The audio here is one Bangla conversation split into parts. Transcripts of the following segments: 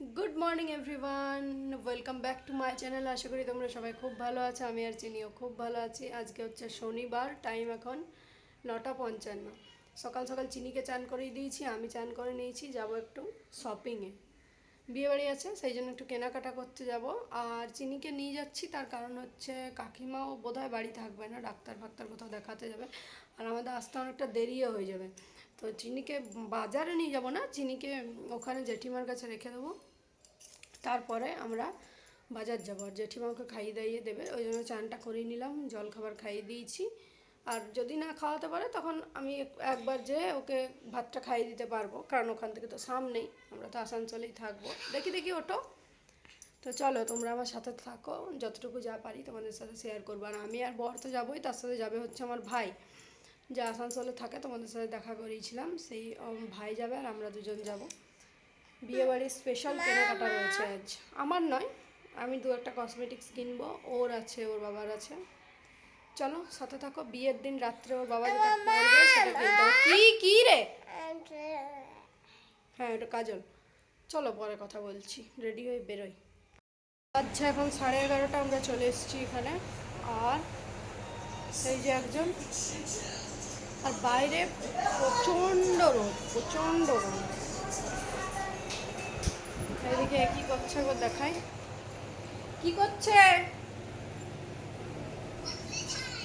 Good morning everyone welcome back to my channel আশা করি তোমরা সবাই খুব ভালো আছো, আমি আর চিনিও খুব ভালো আছি। আজকে হচ্ছে শনিবার টাইম এখন নটা পঞ্চান্ন। সকাল সকাল চিনিকে চান করিয়ে দিয়েছি, আমি চান করে নিয়েছি, যাব একটু শপিংয়ে বিয়েবাড়ি আছে, সেই জন্য একটু কেনাকাটা করতে যাব। আর চিনিকে নিয়ে যাচ্ছি, তার কারণ হচ্ছে কাকিমাও বোধহয় বাড়ি থাকবে না, ডাক্তার ফাক্তার কোথাও দেখাতে যাবে। আর আমাদের আসতে অনেকটা দেরিও হয়ে যাবে। তো চিনিকে বাজারে নিয়ে যাব না, চিনিকে ওখানে জেঠিমার কাছে রেখে দেবো। তারপরে আমরা বাজার যাব। আর জেঠিমা ওকে খাইয়ে দাইয়ে দেবে, ওই জন্য চানটা করিয়ে নিলাম জল খাবার খাইয়ে দিয়েছি। আর যদি না খাওয়াতে পারে, তখন আমি একবার যেয়ে ওকে ভাতটা খাইয়ে দিতে পারব, কারণ ওখান থেকে তো সামনেই আমরা তো আসানসোলেই থাকব। দেখি দেখি ওটো তো চলো, তোমরা আমার সাথে থাকো, যতটুকু যা পারি তোমাদের সাথে শেয়ার করব। আর আমি আর বর তো যাবোই, তার সাথে যাবে হচ্ছে আমার ভাই। যে আসানসোলে থাকে, তোমাদের সাথে দেখা করিয়েছিলাম, সেই ভাই যাবে আর আমরা দুজন যাব। বিয়েবাড়ির স্পেশাল কেনাকাটা রয়েছে আজ। আমার নয়, আমি দু একটা কসমেটিক্স কিনবো, ওর আছে, ওর বাবার আছে। চলো সাথে থাকো বিয়ের দিন রাত্রে ওর বাবা যেটা করবে সেটা কিনতে কি কি রে? হ্যাঁ এটা কাজল। চলো পরে কথা বলছি। রেডি হয়ে বেরোই। আচ্ছা এখন সাড়ে এগারোটা আমরা চলে এসেছি এখানে। আর সেই যে একজন। আর বাইরে প্রচণ্ড রোদ প্রচণ্ড রোদ। এদিকে কি করছে গো দেখাই কি করছে?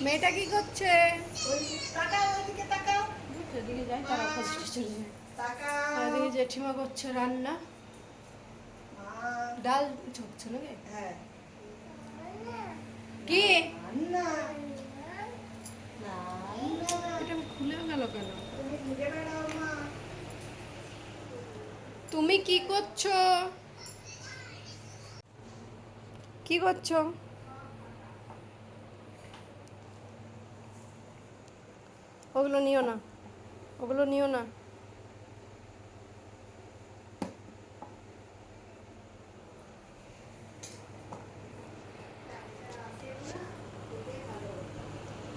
মেয়েটা কি করছে? তারা চলে যায়। জেঠিমা করছে রান্না। ডাল ঝুঁকছে নাকি? কি? এটা খুলেও গেল কেন? তুমি কি করছ? কি করছ? ওগুলো নিও না। ওগুলো নিও না।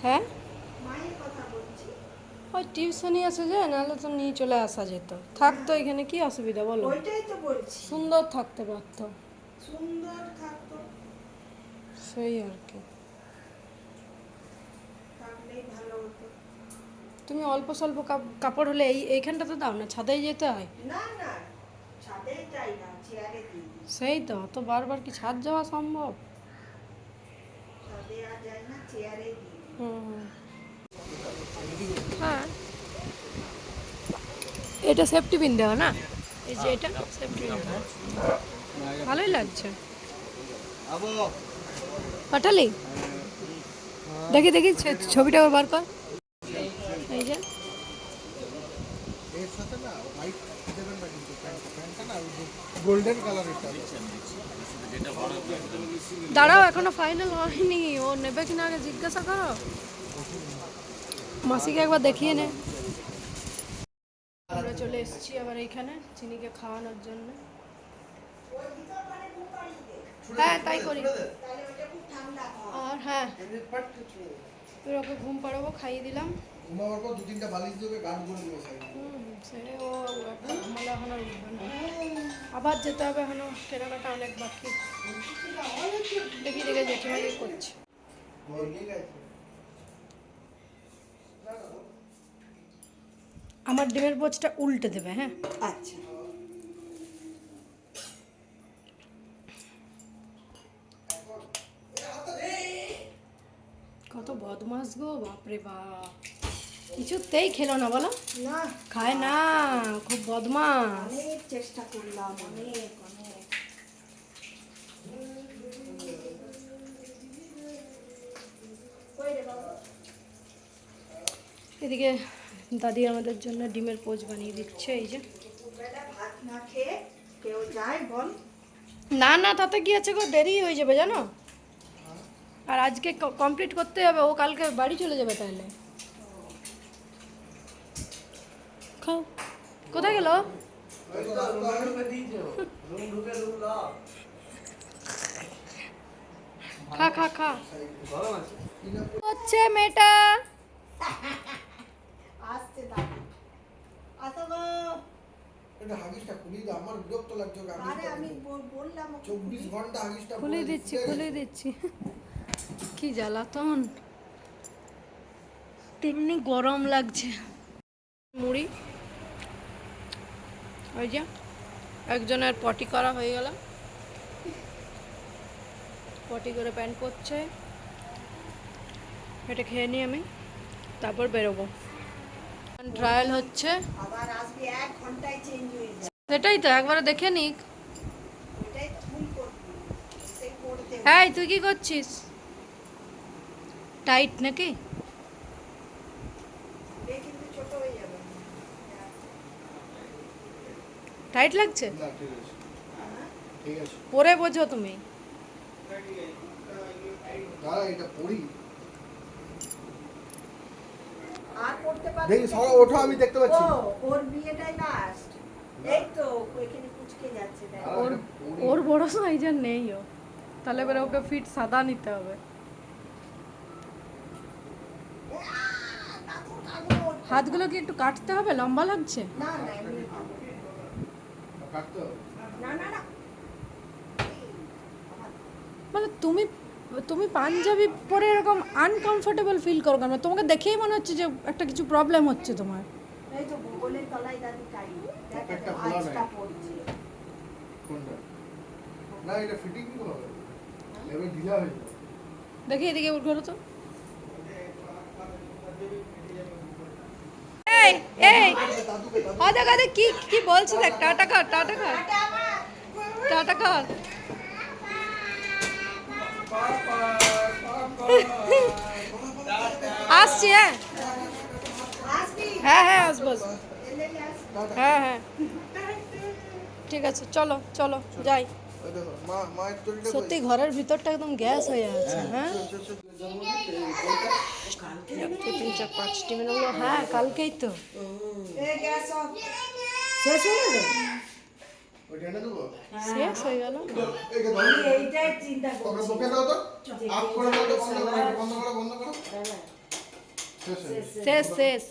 হ্যাঁ? ওই টিউশনই আছে যে নাহলে তো নিয়ে চলে আসা যেত। থাকতো এখানে কি অসুবিধা বলো? ওইটাই তো বলছি। সুন্দর থাকতে পারতো। সুন্দর থাকতো। সেই আর কি। থাকলেই ভালো হতো। তুমি অল্প স্বল্প কাপ- কাপড় হলে এই এইখানটা তো দাও না ছাদেই যেতে হয়। না না ছাদে চাই না চেয়ারে দিই। সেই তো তো বারবার কি ছাদ যাওয়া সম্ভব? ছাদে আর যায় না চেয়ারে দিই। হুম। হ্যাঁ। এটা সেফটি পিন দেওয়া না? এই যে এটা সেফটি পিন ভালোই লাগছে। পাঠালি দেখি দেখি ছবিটা আবার বার কর। এই যে। দাঁড়াও এখনও ফাইনাল হয়নি। ও নেবে কিনা আগে জিজ্ঞাসা করো। মাসিকে একবার দেখিয়ে নে। আমরা চলে এসেছি আবার এইখানে চিনিকে খাওয়ানোর জন্য। হ্যাঁ তাই করি। আর হ্যাঁ ওকে ঘুম পাড়াবো খাইয়ে দিলাম। ঘুমাবার পর দু তিনটা বালিশ দিয়ে গান করে দেবো সাইডে হুম, সে ও এখন ঘুমালে এখন আর উঠবে না। আবার যেতে হবে এখনও কেনাকাটা অনেক বাকি। দেখি দেখে জেঠিমা কি করছে। আমার ডিমের পোচটা উল্টে দেবে হ্যাঁ? আচ্ছা। কত বদমাস গো বাপরে বাপ। কিছুতেই খেলো না বলো। না। খায় না খুব বদমাস অনেক চেষ্টা করলাম অনেক অনেক। এদিকে দাদি আমাদের জন্য ডিমের পোচ বানিয়ে দিচ্ছে এই যে। ভাত না খেয়ে কেউ যায় বল। না না তাতে কি আছে গো? দেরি হয়ে যাবে জানো? আর আজকে কমপ্লিট করতে হবে ও কালকে বাড়ি চলে যাবে তাহলে। খাও। কোথায় গেল? খা খা খা। হচ্ছে মেয়েটা। আসছে দাদা আসো গো। এটা হাগিসটা খুলি দাও আমার বিরক্ত লাগছে আরে আমি খুলে। বললাম ওকে চব্বিশ ঘণ্টা হাগিসটা খুলে দিচ্ছি খুলে দিচ্ছি। কি জ্বালাতন। তেমনি গরম লাগছে। মুড়ি। ওই যে, একজনের পটি করা হয়ে গেল। পটি করে প্যান্ট করছে এটা খেয়ে নিই আমি, তারপর বেরোবো। ট্রায়াল হচ্ছে। সেটাই তো একবারে দেখে নিক। হ্যাঁ তুই কি করছিস? টাইট নাকি এ কিন্তু ছোট হয়ে যাবে টাইট লাগছে? পরে বোঝো তুমি। আর দেখি ওঠো আমি দেখতে পাচ্ছি। ওর বিয়েটাই লাস্ট এই তো এখানে কুচকে যাচ্ছে ওর বড় সাইজের নেই ও। তাহলে এবারে ওকে ফিট সাদা নিতে হবে। হাতগুলো কি একটু কাটতে হবে? লম্বা লাগছে? না না এমনি কাটতে হবে। না না না মানে তুমি তুমি পাঞ্জাবি পরে এরকম আনকমফোর্টেবল ফিল করো কেন? তোমাকে দেখেই মনে হচ্ছে যে একটা কিছু প্রবলেম হচ্ছে তোমার। এই তো ভূগোলের তলায় দাদি টাই একটা আজটা পড়ছে। কোনটা? না এটা ফিটিং কি এবার ঢিলা হয়ে যাবে। দেখি এদিকে তো। এই কি কি দেখ, টাটা টাটা টাটা আসছি হ্যাঁ। হ্যাঁ হ্যাঁ আসব। হ্যাঁ হ্যাঁ। ঠিক আছে, চলো চলো, যাই? সত্যি ঘরের ভিতরটা একদম গ্যাস হয়ে আছে হ্যাঁ। একটা, তিন চার পাঁচটি মিনিট হলো হ্যাঁ কালকেই তো। এ গ্যাস অফ। শেষ হয়ে গেল? হয়ে গেল। শেষ শেষ।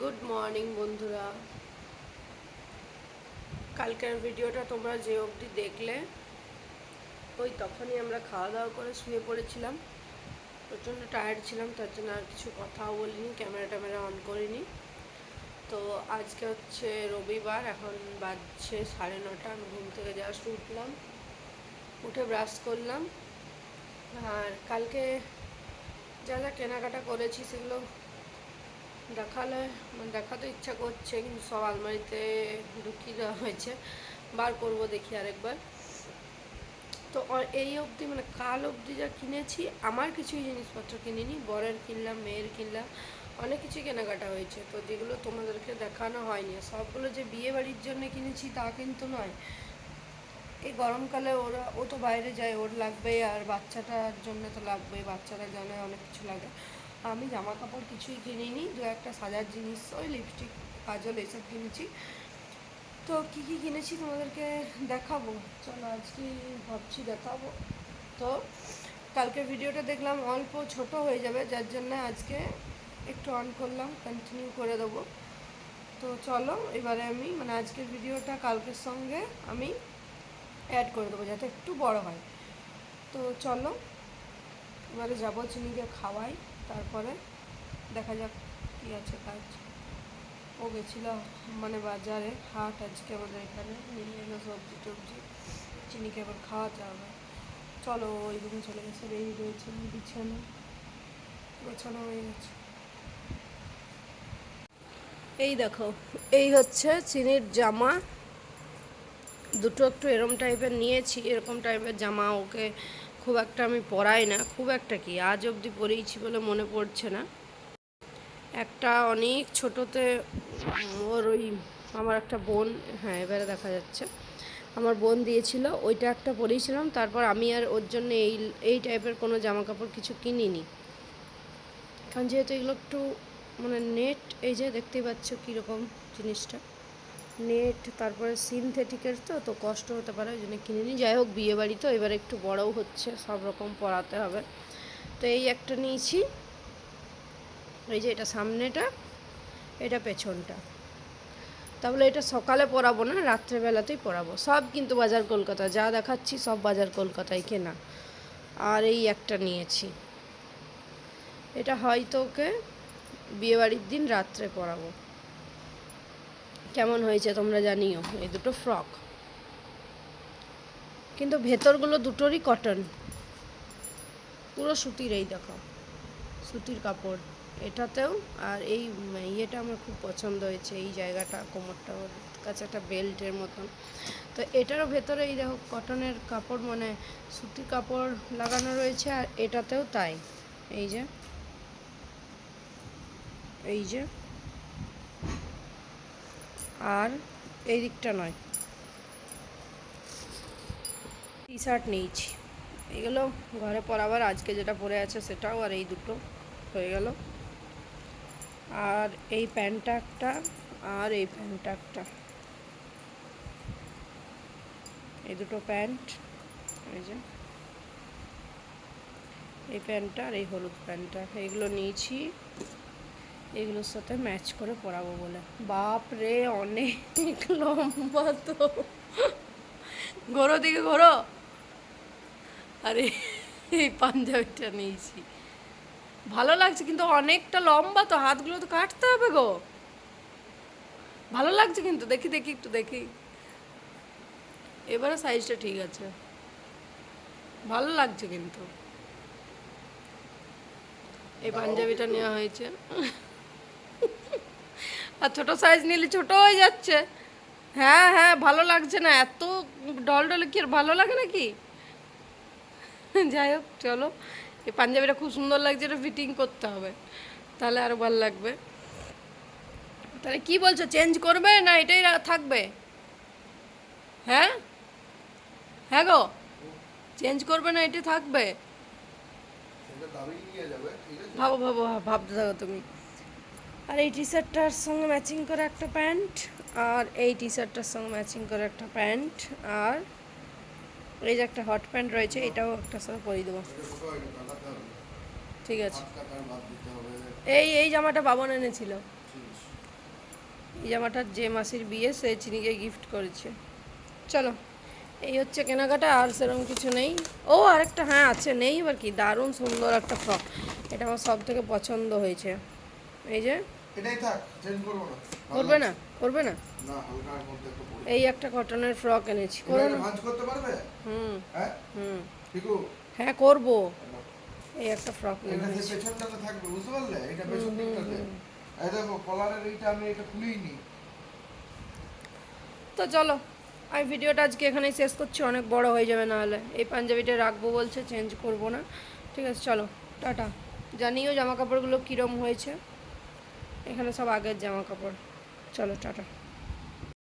গুড মর্নিং বন্ধুরা। কালকের ভিডিওটা তোমরা যে অবধি দেখলে ওই তখনই আমরা খাওয়া দাওয়া করে শুয়ে পড়েছিলাম। প্রচণ্ড টায়ার্ড ছিলাম, তার জন্য আর কিছু কথাও বলিনি ক্যামেরা ট্যামেরা অন করিনি। তো আজকে হচ্ছে রবিবার, এখন বাজছে সাড়ে নটা, আমি ঘুম থেকে জাস্ট উঠলাম, উঠে ব্রাশ করলাম। আর কালকে যা যা কেনাকাটা করেছি সেগুলো দেখালে মানে দেখাতে ইচ্ছা করছে, কিন্তু সব আলমারিতে ঢুকিয়ে দেওয়া হয়েছে। বার করব দেখি আরেকবার। তো এই অবধি মানে কাল অবধি যা কিনেছি, আমার কিছুই জিনিসপত্র কিনিনি। বরের কিনলাম, মেয়ের কিনলাম, অনেক কিছু কেনাকাটা হয়েছে। তো যেগুলো তোমাদেরকে দেখানো হয়নি, সবগুলো যে বিয়ে বাড়ির জন্য কিনেছি তা কিন্তু নয়। এই গরমকালে ওরা, ও তো বাইরে যায়, ওর লাগবে আর বাচ্চাটার জন্য তো লাগবে বাচ্চাটার জন্য অনেক কিছু লাগে। আমি জামা কাপড় কিছুই কিনিনি, দু একটা সাজার জিনিস, ওই লিপস্টিক কাজল এইসব কিনেছি। তো কি কি কিনেছি তোমাদেরকে দেখাবো? চলো আজকে ভাবছি দেখাবো। তো কালকে ভিডিওটা দেখলাম অল্প ছোট হয়ে যাবে, যার জন্য আজকে একটু অন করলাম কন্টিনিউ করে দেবো। তো চলো, এবারে আমি মানে আজকের ভিডিওটা কালকের সঙ্গে আমি অ্যাড করে দেবো, যাতে একটু বড় হয়। তো চলো, এবারে যাব চিনিকে খাওয়াই, তারপরে দেখা যাক কী আছে কাজ। ও গেছিল মানে বাজারে, হাট আজকে আমাদের এখানে নিয়ে এলো সবজি, টবজি, চিনিকে আবার খাওয়াতে হবে। চলো ওই রুমে চলে গেছে, রেডি রয়েছে, বিছানো, গোছানো হয়ে গেছে। এই দেখো, এই হচ্ছে চিনির জামা। দুটো একটু এরম টাইপের নিয়েছি, এরকম টাইপের জামা ওকে খুব একটা আমি পরাই না। খুব একটা কি, আজ অবধি পরেইছি বলে মনে পড়ছে না। একটা অনেক ছোটোতে, ওর ওই আমার একটা বোন হ্যাঁ এবারে দেখা যাচ্ছে। আমার বোন দিয়েছিল, ওইটা একটা পরেইছিলাম তারপর আমি আর ওর জন্য এই এই টাইপের কোনো জামা কাপড় কিছু কিনিনি। কারণ যেহেতু এগুলো একটু মানে নেট এই যে দেখতেই পাচ্ছ কীরকম জিনিসটা। নেট তারপরে সিনথেটিকের তো তো কষ্ট হতে পারে, ওই জন্য কিনে নিই যাই হোক, বিয়েবাড়ি তো, এবার একটু বড়ও হচ্ছে, সব রকম পরাতে হবে। তো এই একটা নিয়েছি। এই যে এটা সামনেটা, এটা পেছনটা। তাহলে এটা সকালে পরাবো না, রাত্রেবেলাতেই পরাবো। সব কিন্তু বাজার কলকাতা, যা দেখাচ্ছি সব বাজার কলকাতায় কেনা। আর এই একটা নিয়েছি। এটা হয়তো ওকে বিয়েবাড়ির দিন রাত্রে পরাবো। কেমন হয়েছে তোমরা জানিও, এই দুটো ফ্রক। কিন্তু ভেতরগুলো দুটোরই কটন। পুরো সুতির এই দেখো, সুতির কাপড়। এটাতেও, আর এই ইয়েটা আমার খুব পছন্দ হয়েছে, এই জায়গাটা কোমরটা ওর কাছে একটা বেল্টের মতন। তো এটারও ভেতরে এই দেখো কটনের কাপড় মানে সুতির কাপড় লাগানো রয়েছে, আর এটাতেও তাই। এই যে এই যে, আর এই দিকটা নয়। টি শার্ট নিয়েছি। এগুলো ঘরে পরাবার, আজকে যেটা পরে আছে সেটাও, আর এই দুটো হয়ে গেল। আর এই প্যান্টটা একটা, আর এই প্যান্টটা একটা। এই দুটো প্যান্ট, এই যে। এই প্যান্টটা আর এই হলুদ প্যান্টটা। এগুলো নিয়েছি, এগুলোর সাথে ম্যাচ করে পরাবো বলে। বাপ রে, অনেক লম্বা তো। ঘোরো দিকে ঘোরো। আরে, এই পাঞ্জাবিটা নিয়েছি। ভালো লাগছে কিন্তু অনেকটা লম্বা তো হাতগুলো তো কাটতে হবে গো। ভালো লাগছে কিন্তু দেখি দেখি একটু দেখি। এবারে সাইজটা ঠিক আছে। ভালো লাগছে কিন্তু। এই পাঞ্জাবিটা নেওয়া হয়েছে। আর ছোট সাইজ নিলে ছোট হয়ে যাচ্ছে। হ্যাঁ হ্যাঁ ভালো লাগছে না এত ডল ডলে কি আর ভালো লাগে নাকি? যাই হোক চলো। এই পাঞ্জাবিটা খুব সুন্দর লাগছে এটা ফিটিং করতে হবে। তাহলে আরও ভালো লাগবে। তাহলে কি বলছো চেঞ্জ করবে না এটাই থাকবে? হ্যাঁ? হ্যাঁ গো? চেঞ্জ করবে না এটাই থাকবে? ভাবো ভাবো ভাব- ভাবতে থাকো তুমি। আর এই টি শার্টটার সঙ্গে ম্যাচিং করে একটা প্যান্ট আর এই টি শার্টটার সঙ্গে ম্যাচিং করে একটা প্যান্ট আর এই যে একটা হট প্যান্ট রয়েছে এটাও একটা সঙ্গে পরিয়ে দেবো। ঠিক আছে। এই এই জামাটা বাবন এনেছিল। এই জামাটা যে মাসির বিয়ে সে চিনিকে গিফট করেছে। চলো এই হচ্ছে কেনাকাটা আর সেরকম কিছু নেই। ও আরেকটা হ্যাঁ আছে নেই এবার কি? দারুণ সুন্দর একটা ফ্রক এটা আমার সব থেকে পছন্দ হয়েছে। এই যে? এটাই থাক চেঞ্জ করব না। করবে না? না না এই একটা কটনের ফ্রক এনেছি। না করতে পারবে? হুম। হ্যাঁ? হুম। ঠিকু হ্যাঁ করব। এই একটা ফ্রক যে হয়েছে পেছনটাতে থাকবে বুঝতে পারলে? এটা পেছন দিকটাতে। এই দেখো কলারের এইটা আমি এটা খুলিনি। তো চলো আমি ভিডিওটা আজকে এখানেই শেষ করছি অনেক বড় হয়ে যাবে নাহলে। এই পাঞ্জাবিটা রাখব বলছে চেঞ্জ করব না। ঠিক আছে চলো টাটা। জানিও জামা কাপড়গুলো কীরম হয়েছে। এখানে সব আগের জামা কাপড় চলো টাটা।